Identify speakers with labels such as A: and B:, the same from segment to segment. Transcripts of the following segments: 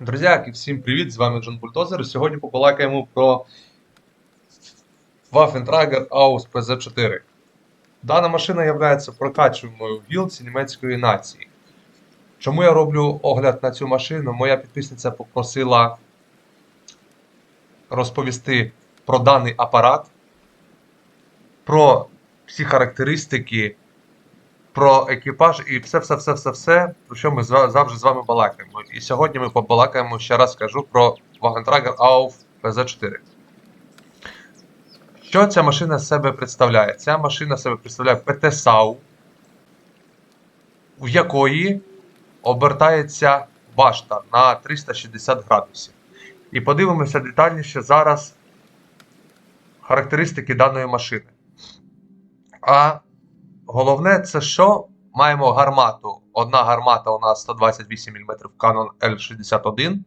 A: Друзяки, всім привіт! З вами Джон Бультозер. Сьогодні побалакаємо про Waffentrager Aus PZ4. Дана машина є прокачуємою в гілці німецької нації. Чому я роблю огляд на цю машину? Моя підписниця попросила розповісти про даний апарат, про всі характеристики, про екіпаж і все-все-все-все-все, про що ми завжди з вами балакаємо. І сьогодні ми побалакаємо, ще раз скажу, про Wagentrager AUF PZ4. Що ця машина з себе представляє? Ця машина себе представляє ПТ-САУ, в якої обертається башта на 360 градусів. І подивимося детальніше зараз характеристики даної машини. А Головне, це що? Маємо гармату. Одна гармата у нас 128 мм Canon L61,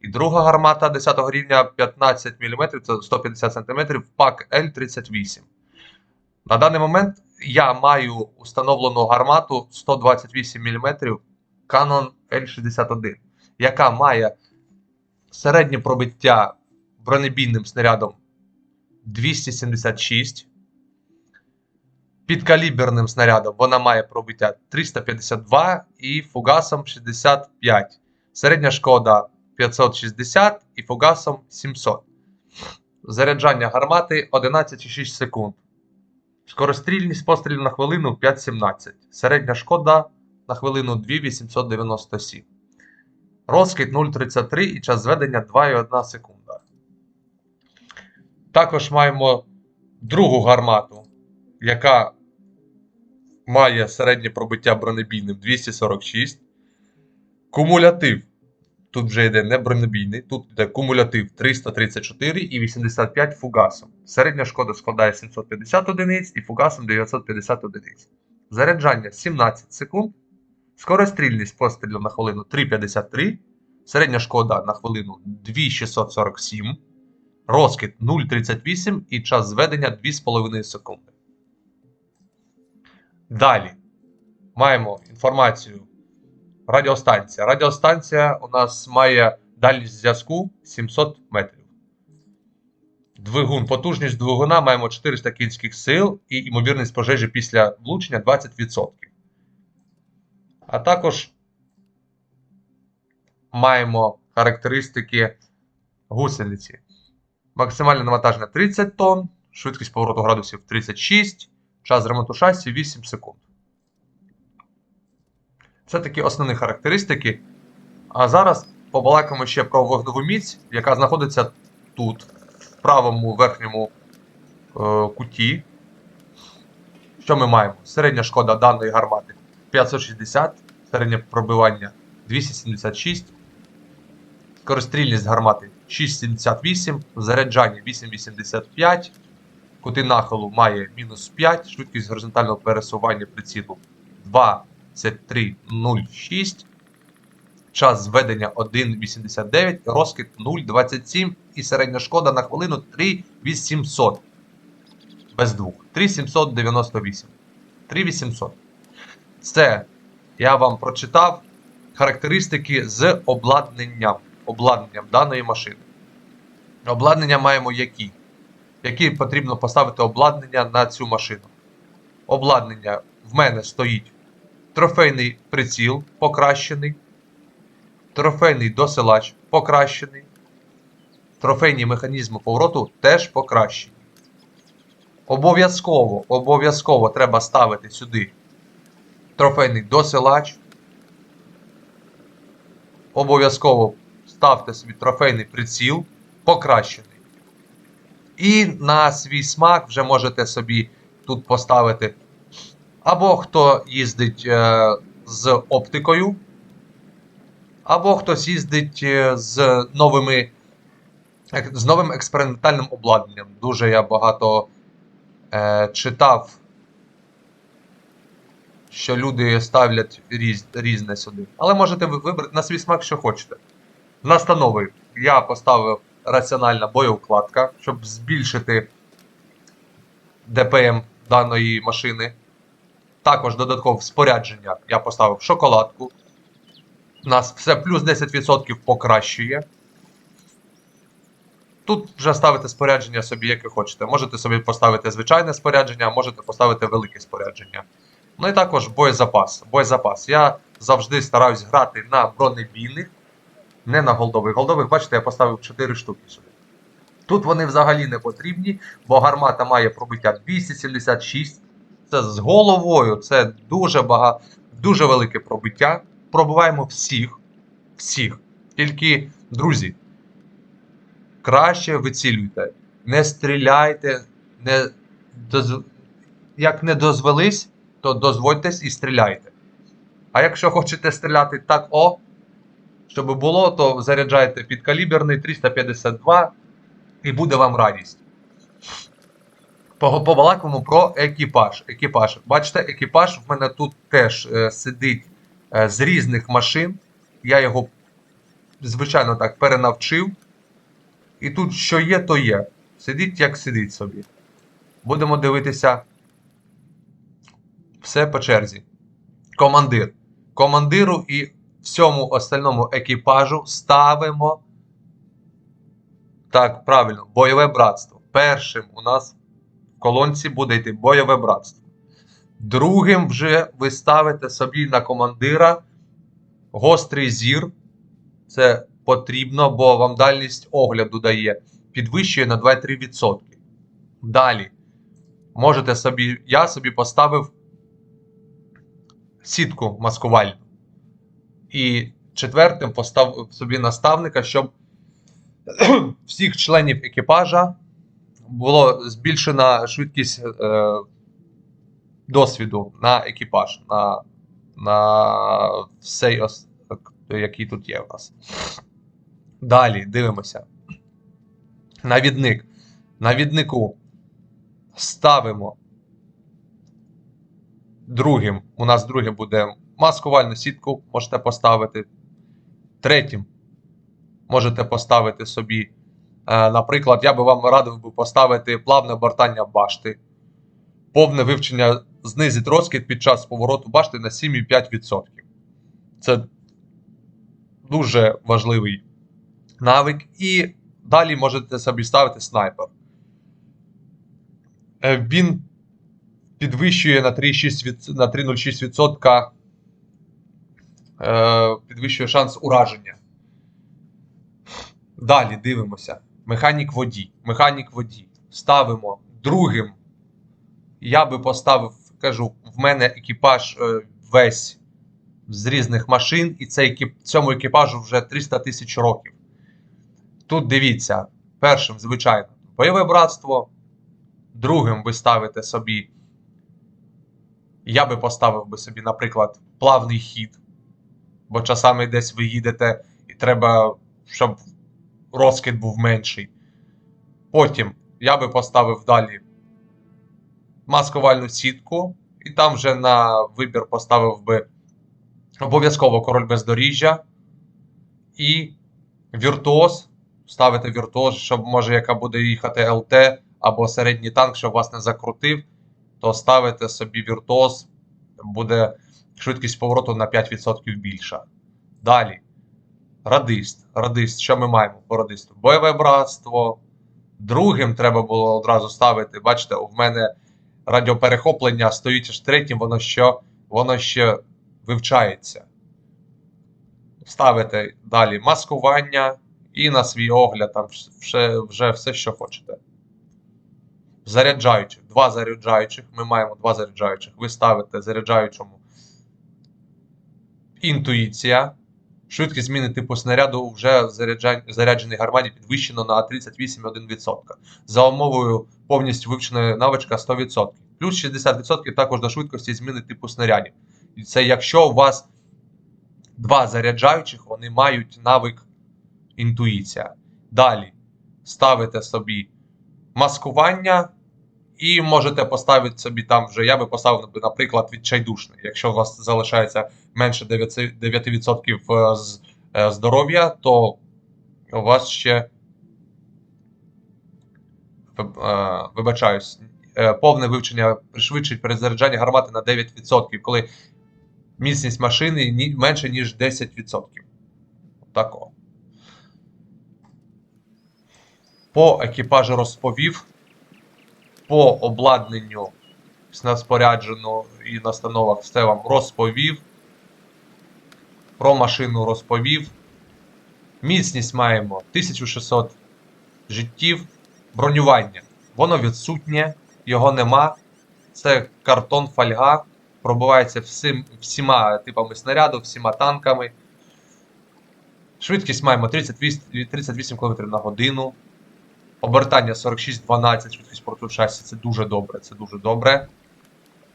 A: і друга гармата 10 рівня 15 мм, це 150 см PAC L38. На даний момент я маю установлену гармату 128 мм Canon L61, яка має середнє пробиття бронебійним снарядом 276 підкаліберним снарядом вона має пробиття 352 і фугасом 65. Середня шкода 560 і фугасом 700. Заряджання гармати 11,6 секунд. Скорострільність пострілів на хвилину 5,17. Середня шкода на хвилину 2,897. Розкид 0,33 і час зведення 2,1 секунда. Також маємо другу гармату яка має середнє пробиття бронебійним 246. Кумулятив. Тут вже йде не бронебійний, тут йде кумулятив 334 і 85 фугасом. Середня шкода складає 750 одиниць і фугасом 950 одиниць. Заряджання 17 секунд. Скорострільність пострілів на хвилину 3,53. Середня шкода на хвилину 2,647. Розкид 0,38 і час зведення 2,5 секунди. Далі маємо інформацію. Радіостанція. Радіостанція у нас має дальність зв'язку 700 метрів. Двигун. Потужність двигуна маємо 400 кінських сил і ймовірність пожежі після влучення 20%. А також маємо характеристики гусениці. Максимальне навантаження 30 тонн, швидкість повороту градусів 36, час ремонту шасі 8 секунд. Це такі основні характеристики. А зараз побалакаємо ще про вогневу міць, яка знаходиться тут, в правому верхньому е, куті. Що ми маємо? Середня шкода даної гармати 560, середнє пробивання 276, скорострільність гармати 6,78, заряджання 8,85, кути нахилу має мінус 5, швидкість горизонтального пересування прицілу 23,06, час зведення 1,89, розкид 0,27 і середня шкода на хвилину 3,800. Без двох. 3,798. 3,800. Це я вам прочитав характеристики з обладнанням, обладнанням даної машини. Обладнання маємо які? Які потрібно поставити обладнання на цю машину. Обладнання в мене стоїть трофейний приціл покращений, трофейний досилач покращений, трофейні механізми повороту теж покращені. Обов'язково, обов'язково треба ставити сюди трофейний досилач. Обов'язково ставте собі трофейний приціл покращений. І на свій смак вже можете собі тут поставити. Або хто їздить е, з оптикою, або хтось їздить е, з новими з новим експериментальним обладнанням. Дуже я багато е, читав, що люди ставлять різ, різне сюди. Але можете ви вибрати на свій смак, що хочете. Настанови я поставив раціональна боєукладка, щоб збільшити ДПМ даної машини. Також додаткове спорядження я поставив шоколадку. нас все плюс 10% покращує. Тут вже ставите спорядження собі, яке хочете. Можете собі поставити звичайне спорядження, можете поставити велике спорядження. Ну і також боєзапас. Боєзапас. Я завжди стараюсь грати на бронебійних, не на голдових. Голдових, бачите, я поставив 4 штуки сюди. Тут вони взагалі не потрібні, бо гармата має пробиття 276. Це з головою, це дуже багато, дуже велике пробиття. Пробиваємо всіх. Всіх. Тільки, друзі, краще вицілюйте. Не стріляйте, не доз... як не дозвелись, то дозвольтесь і стріляйте. А якщо хочете стріляти так о, щоб було, то заряджайте підкаліберний 352 і буде вам радість. Побалакаємо про екіпаж. екіпаж. Бачите, екіпаж в мене тут теж е, сидить е, з різних машин. Я його, звичайно, так перенавчив. І тут що є, то є. Сидить, як сидить собі. Будемо дивитися все по черзі. Командир. Командиру і всьому остальному екіпажу ставимо. Так, правильно, бойове братство. Першим у нас в колонці буде йти бойове братство. Другим вже ви ставите собі на командира гострий зір. Це потрібно, бо вам дальність огляду дає. Підвищує на 2-3%. Далі. Можете собі. Я собі поставив сітку маскувальну. І четвертим поставив собі наставника, щоб всіх членів екіпажа було збільшена швидкість е, досвіду на екіпаж, на, на ос- який тут є у нас. Далі дивимося. Навідник. Навіднику ставимо другим. У нас друге буде маскувальну сітку, можете поставити. Третім можете поставити собі. Е, наприклад, я би вам радив би поставити плавне обертання башти, повне вивчення знизить розкид під час повороту башти на 7,5%. Це дуже важливий навик. І далі можете собі ставити снайпер. Е, Він підвищує на 3,6%, від- на 3,06% е, підвищує шанс ураження. Далі дивимося. Механік водій. Механік водій. Ставимо другим. Я би поставив, кажу, в мене екіпаж е, весь з різних машин, і цей цьому екіпажу вже 300 тисяч років. Тут дивіться, першим, звичайно, бойове братство. Другим ви ставите собі. Я би поставив би собі, наприклад, плавний хід. Бо часами десь ви їдете, і треба, щоб розкид був менший. Потім я би поставив далі маскувальну сітку, і там вже на вибір поставив би обов'язково король бездоріжжя і віртуоз. Ставити віртуоз, щоб може яка буде їхати ЛТ або середній танк, щоб вас не закрутив, то ставите собі віртуоз, буде швидкість повороту на 5% більша. Далі. Радист. Радист. Що ми маємо по радисту? Бойове братство. Другим треба було одразу ставити. Бачите, у мене радіоперехоплення стоїть аж третім, воно що воно ще вивчається. Ставите далі маскування і на свій огляд, там вже, вже все, що хочете. Заряджаючих. Два заряджаючих. Ми маємо два заряджаючих. Ви ставите заряджаючому інтуїція. Швидкість зміни типу снаряду вже зарядженій гарматі підвищено на 38,1%. За умовою повністю вивченої навичка 100%. Плюс 60% також до швидкості зміни типу снарядів. І це якщо у вас два заряджаючих, вони мають навик інтуїція. Далі ставите собі маскування. І можете поставити собі там вже, я би поставив, наприклад, відчайдушний. Якщо у вас залишається менше 9%, 9% е, з е, здоров'я, то у вас ще е, вибачаюсь, повне вивчення пришвидшить перезаряджання гармати на 9%. Коли Міцність машини менше, ніж 10%. Тако. По екіпажу розповів. По обладнанню на споряджену і настановах все вам розповів. Про машину розповів. Міцність маємо 1600 життів. Бронювання. Воно відсутнє, його нема. Це картон фольга. Пробивається всім, всіма типами снаряду, всіма танками. Швидкість маємо 38, 38 км на годину. Обертання 46-12, швидкість проти шасі. Це дуже добре. Це дуже добре.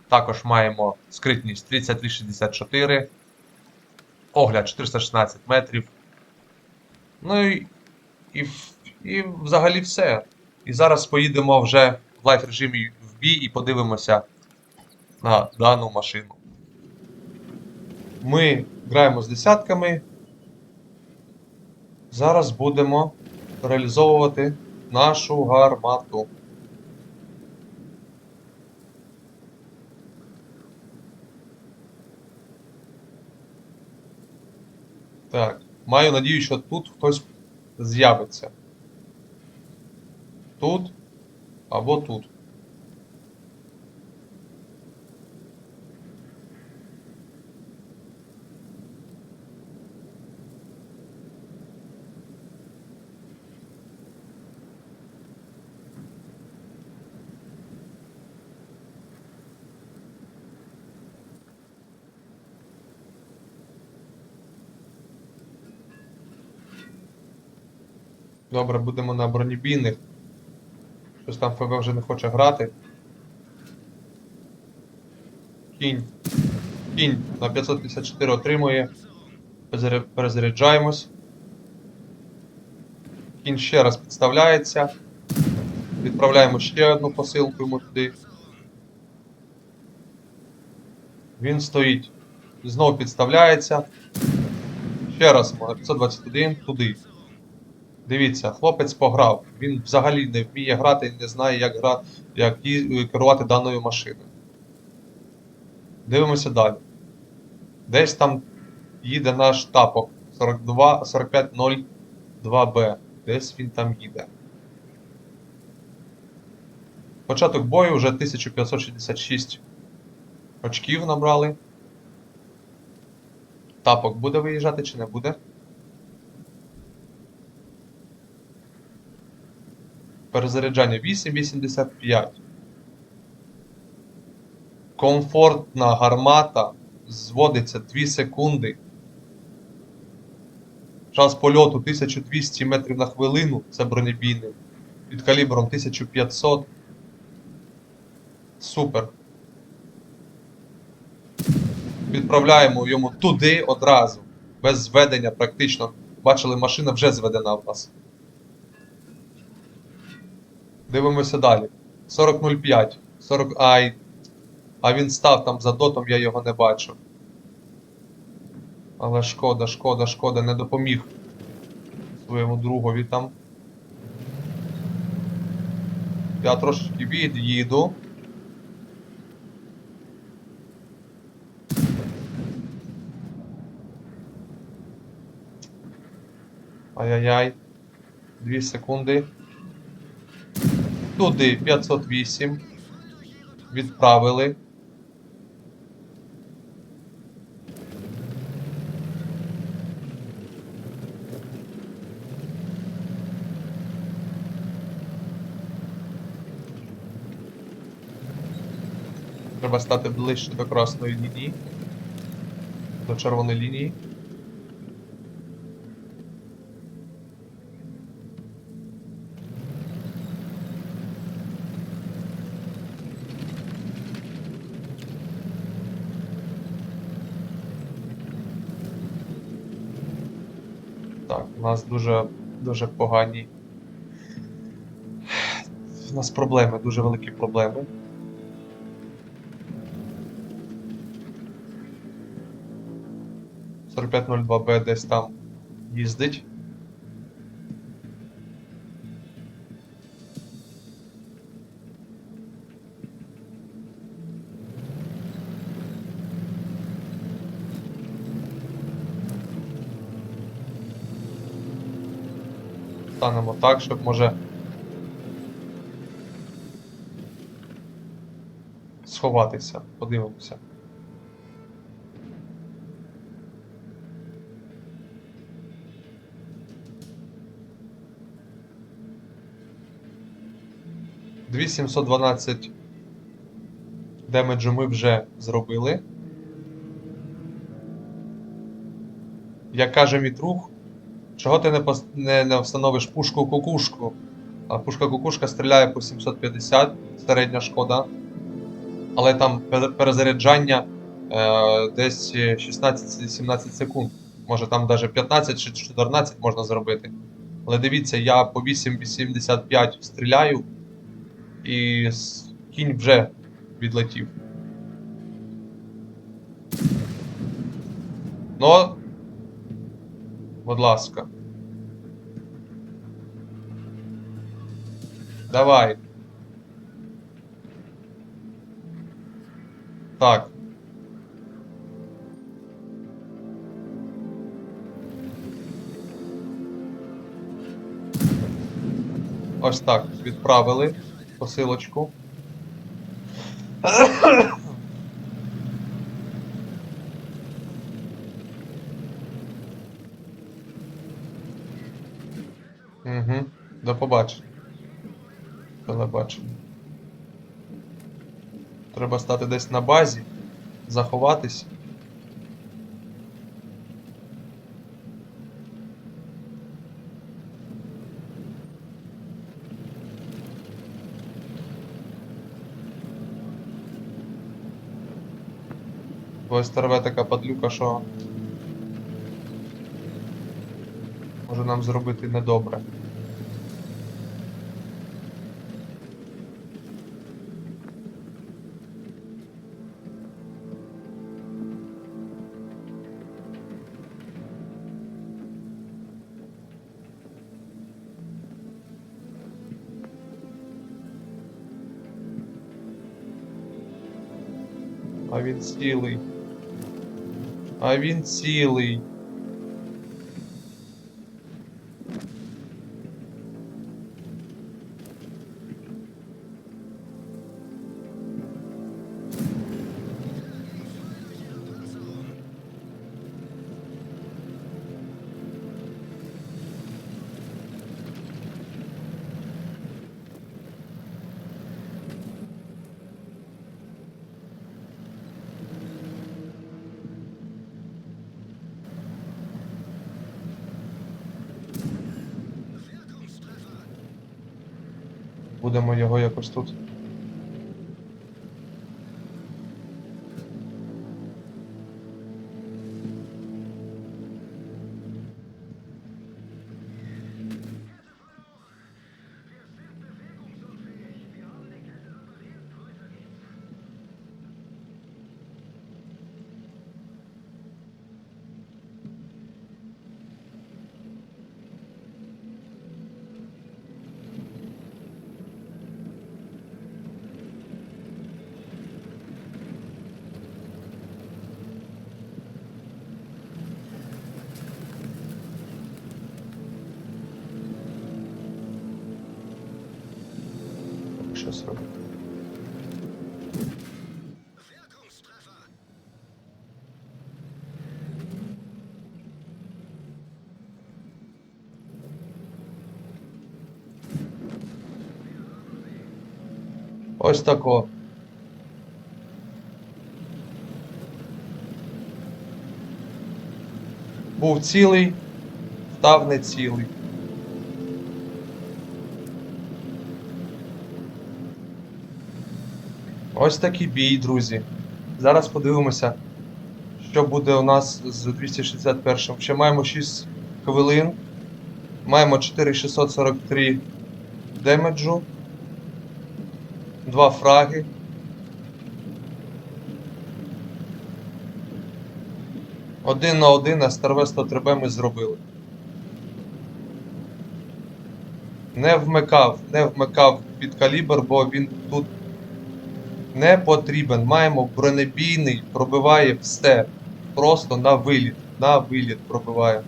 A: Також маємо скритність 33-64. Огляд 416 метрів. Ну і, і, і взагалі все. І зараз поїдемо вже в лайф режимі в бій і подивимося на дану машину. Ми граємо з десятками. Зараз будемо реалізовувати нашу гармату. Так, маю надію, що тут хтось з'явиться. Тут або тут. Добре, будемо на бронебійних. Щось там ФБ вже не хоче грати. Кінь. Кінь на 554 отримує. Перезаряджаємось. Кінь ще раз підставляється. Відправляємо ще одну посилку йому туди. Він стоїть. Знову підставляється. Ще раз на 521 туди. Дивіться, хлопець пограв. Він взагалі не вміє грати і не знає, як грати, як керувати даною машиною. Дивимося далі. Десь там їде наш тапок 42 4502Б. Десь він там їде. Початок бою вже 1566 очків набрали. Тапок буде виїжджати чи не буде? Перезаряджання 8,85. Комфортна гармата зводиться 2 секунди. Час польоту 1200 метрів на хвилину. Це бронебійний. Під калібром 1500. Супер. Відправляємо йому туди одразу. Без зведення практично. Бачили, машина вже зведена в нас. Дивимося далі. 40.05. 40. Ай. А він став там за дотом, я його не бачу. Але шкода, шкода, шкода, не допоміг своєму другові там. Я трошечки від'їду. Ай-яй-яй. Дві секунди. Туди 508. Відправили. Треба стати ближче до красної лінії. До червоної лінії. Так, у нас дуже, дуже погані. У нас проблеми, дуже великі проблеми. б десь там їздить. Станемо так, щоб може. Сховатися. Подивимося. Дві 712 демеджу ми вже зробили. Як каже мій друг, чого ти не, пос... не, не встановиш пушку кукушку? А пушка кукушка стріляє по 750, середня шкода. Але там перезаряджання е, десь 16-17 секунд. Може там навіть 15 чи 14 можна зробити. Але дивіться, я по 8,85 стріляю, і кінь вже відлетів. Ну, будь ласка. Давай. Так. Ось так. Відправили посилочку. Угу. До побачення. Телебачення. Треба стати десь на базі, заховатись. Бо стерве така падлюка, що може нам зробити недобре. А він цілий. А він цілий. Якось тут. Ось тако. Був цілий, став не цілий. Ось такий бій, друзі. Зараз подивимося, що буде у нас з 261 Ще маємо 6 хвилин. Маємо 4643 демеджу. Два фраги. Один на один СТРВ 103 ми зробили. Не вмикав, не вмикав під калібр, бо він тут не потрібен. Маємо бронебійний, пробиває все. Просто на виліт. На виліт пробиває.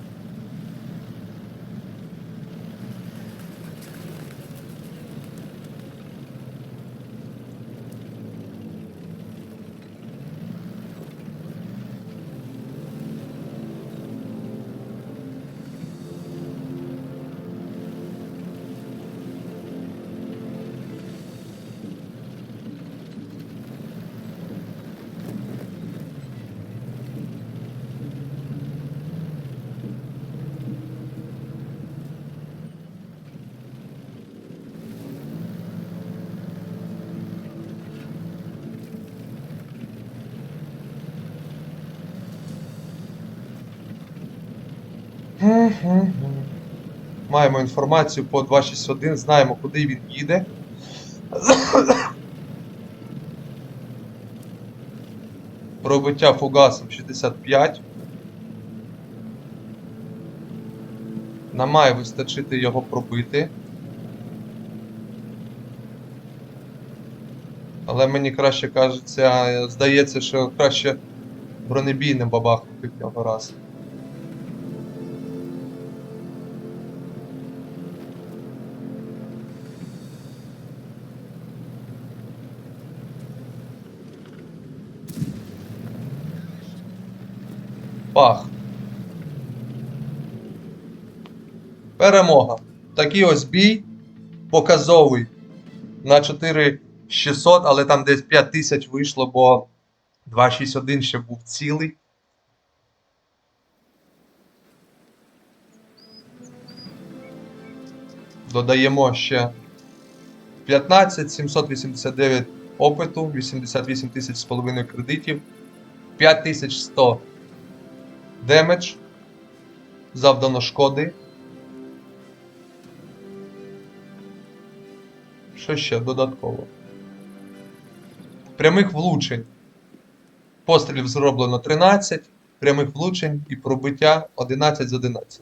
A: Маємо інформацію по 261, знаємо, куди він їде. Пробиття фугасом 65. Нам має вистачити його пробити. Але мені краще кажеться, здається, що краще бронебійним бабахнути в нього раз. Перемога. Такий ось бій показовий на 4600, але там десь 5000 вийшло, бо 261 ще був цілий. Додаємо ще 15, 789 опиту, 88 тисяч з половиною кредитів, 5100 демедж, завдано шкоди. Що ще додатково? Прямих влучень. Пострілів зроблено 13, прямих влучень і пробиття 11 з 11.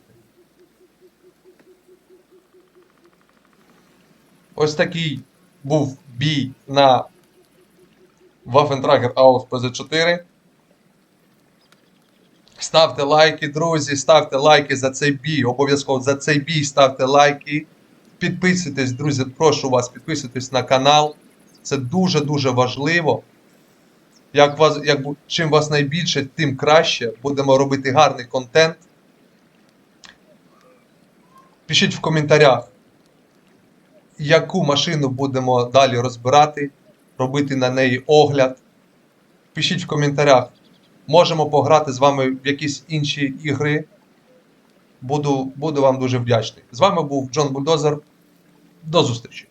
A: Ось такий був бій на Waffentrager AUS PZ4. Ставте лайки, друзі, ставте лайки за цей бій. Обов'язково за цей бій ставте лайки. Підписуйтесь, друзі, прошу вас, підписуйтесь на канал. Це дуже-дуже важливо. Як вас, як, чим вас найбільше, тим краще. Будемо робити гарний контент. Пишіть в коментарях, яку машину будемо далі розбирати, робити на неї огляд. Пишіть в коментарях. Можемо пограти з вами в якісь інші ігри. Буду, буду вам дуже вдячний. З вами був Джон Бульдозер. До зустрічі!